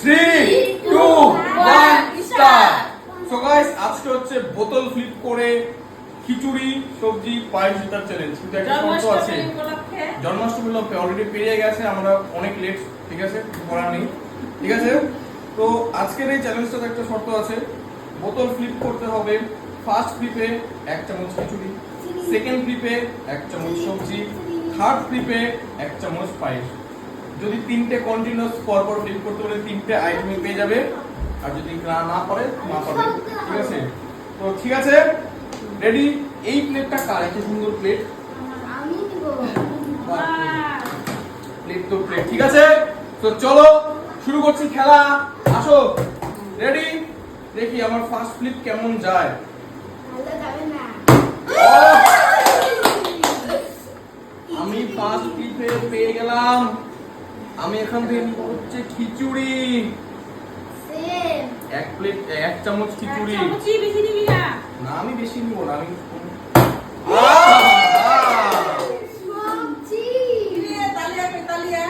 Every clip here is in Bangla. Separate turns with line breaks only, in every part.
Three two one start so guys আজকে হচ্ছে বোতল ফ্লিপ করে খিচুড়ি সবজি পায়েস জেতার চ্যালেঞ্জ কিন্তু একটা শর্ত আছে।
জন্মাষ্টমী উপলক্ষে।
অলরেডি পেরিয়ে গেছে আমরা অনেক লেট ঠিক আছে? করার নেই। ঠিক আছে? তো আজকের এই চ্যালেঞ্জটাতে একটা শর্ত আছে। বোতল ফ্লিপ করতে হবে। ফার্স্ট ফ্লিপে এক চামচ খিচুড়ি সেকেন্ড ফ্লিপে এক চামচ সবজি থার্ড ফ্লিপে এক চামচ পায়েস। যদি তিনটে কন্টিনিউয়াস পরপর ফ্লিপ করতে পারে তিনটে আইটেমই পেয়ে যাবে। আর যদি না না পারে না পাবে ঠিক আছে? তো ঠিক আছে? রেডি এই প্লেটটা কার? এত সুন্দর প্লেট
আমি নিব
প্লেট তো প্লেট ঠিক আছে? তো চলো শুরু করছি খেলা। আসো। রেডি দেখি আমার ফার্স্ট ফ্লিপ কেমন যায়। আমি ফার্স্ট ফ্লিপে পেয়ে গেলাম। আমি এখান থেকে নিব হচ্ছে খিচুড়ি। এক প্লেট এক চামচ খিচুড়ি।
বেশি নিবি না?
না আমি বেশি নিব না আমি
সবজি
দিয়ে তালিয়া কে তালিয়া?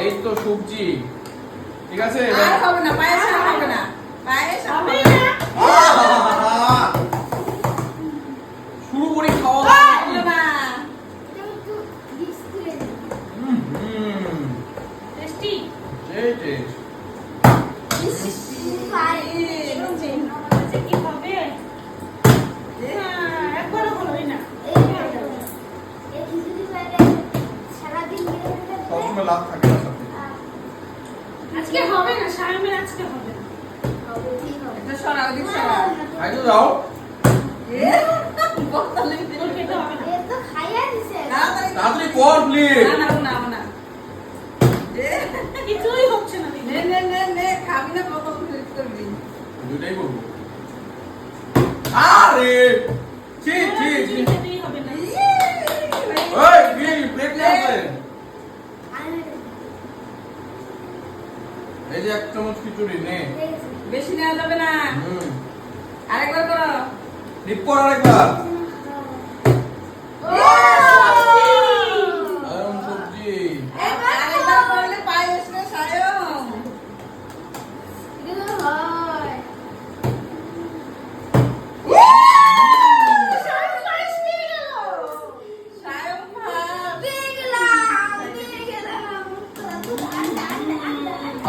এই তো সবজি। ঠিক আছে
আর হবে না পায়েস আর হবে না। পায়েস হবে না
আহা! শুরু করি খাওয়া দাওয়া
হবে না
এটা একটু মিক্স করে দিই
হুম, হুম।
টেস্টি
এই টেস্ট।
কি হবে হ্যাঁ, একবারও হলোই না
এই এই খিচুড়ি বাইরে সারাদিন খেয়ে থাকলে
সবসময় লাভ থাকে না সাথে
আজকে হবে না সায়মের আজকে হবে।
হবে ঠিক হবে
এটা সরা। ওদিক সরা
খাইতে দাও।
এ? বোতলে তোর খেতে হবে না
এ তো খাইয়া দিছে।
তাড়াতাড়ি
কর প্লিজ
না না এ কিছুই হচ্ছে না নে নে নে নে খাবি না কত ফিট করবি
দুইটাই করব। আরে! ছি ছি ছি।
না।
ওই এই যে এক চামচ খিচুড়ি নে।
বেশি নেওয়া যাবে না। আরেকবার করো।
ডিপ কর আরেকবার
ও
আয়রন সবজি
আরেকবার করলে পায়েস রে সায়ম
এটা তো হয়
সায়ম ভাত
পেয়ে গেলাম পেয়ে গেলাম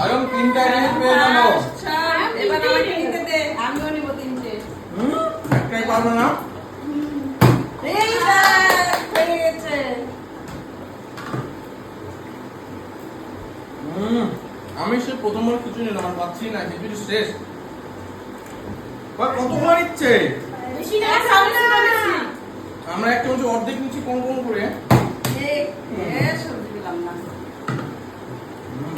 আয়রন তিনটা পেয়ে গেল
এবার আমাকে নিতে দে আমিও নিব তিনটে
হুম? একটাই পারবে না?
এই হয়ে গেছে
হুম, আমি সে প্রথমবার খিচুড়ি নিলাম, আর পাচ্ছি না, খিচুড়ি শেষ। কতবার ইচ্ছে? আমরা একটা অর্ধেক নিচ্ছি, কম কম করে।
এই এ সবজি দিলাম না
হুম।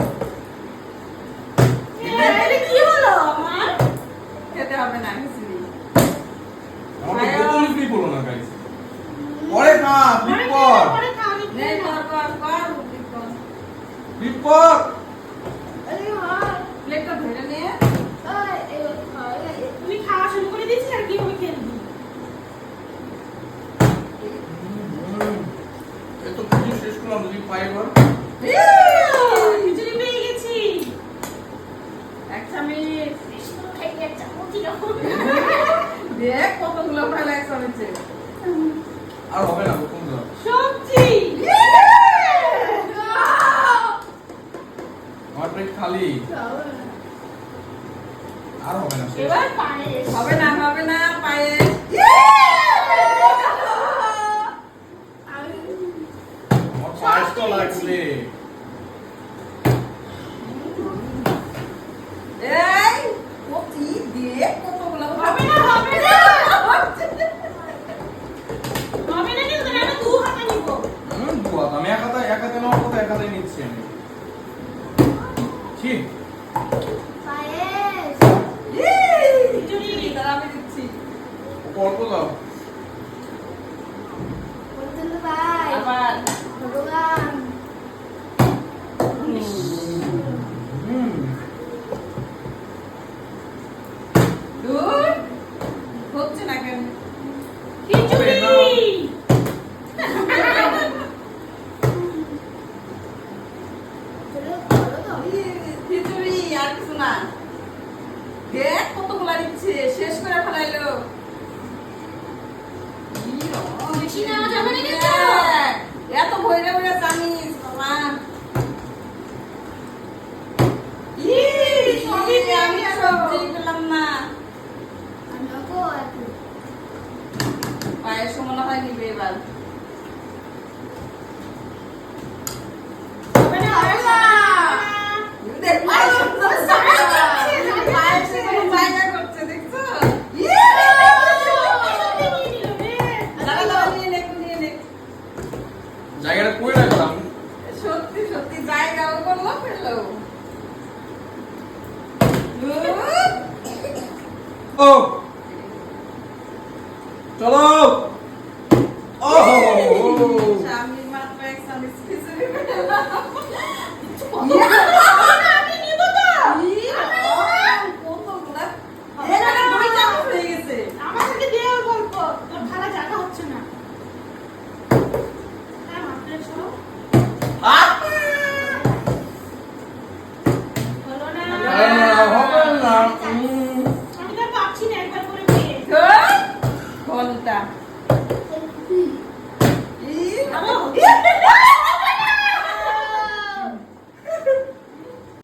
এটা কি হলো আমার খেতে হবে না খিচুড়ি
আমার তো বোতলই ফ্রি করল না গাইস পরে খা ফ্লিপ কর
নে কর কর কর কর
হয়
প্লেটটা ধরে নিয়ে তুমি খাওয়া শুরু করে দিয়েছিস আর কীভাবে খেলবি?
হুম। এই শেষ করলাম যদি পাই এবার।
খিচুড়ি পেয়ে গেছি। এক চামচ দেখ কতগুলো ফেলা এক চামচে
আর হবে না প্রথম দাও
সবজি
আমার প্লেট খালি আর হবে না শেষ।
এবার পায়েস হবে না হবে না কতগুলো
হবে? হবে না
কিন্তু আমি
এক হাতে এক হাতে নেওয়ার কথা এক হাতে নিচ্ছি আমি। ঠিক।
নিবে এবার
জায়গাটা কই
সত্যি সত্যি জায়গাও করল ফেলল।
ও। চলো।
Oh, oh, oh. Já me matou
é tá essa
Muito bom.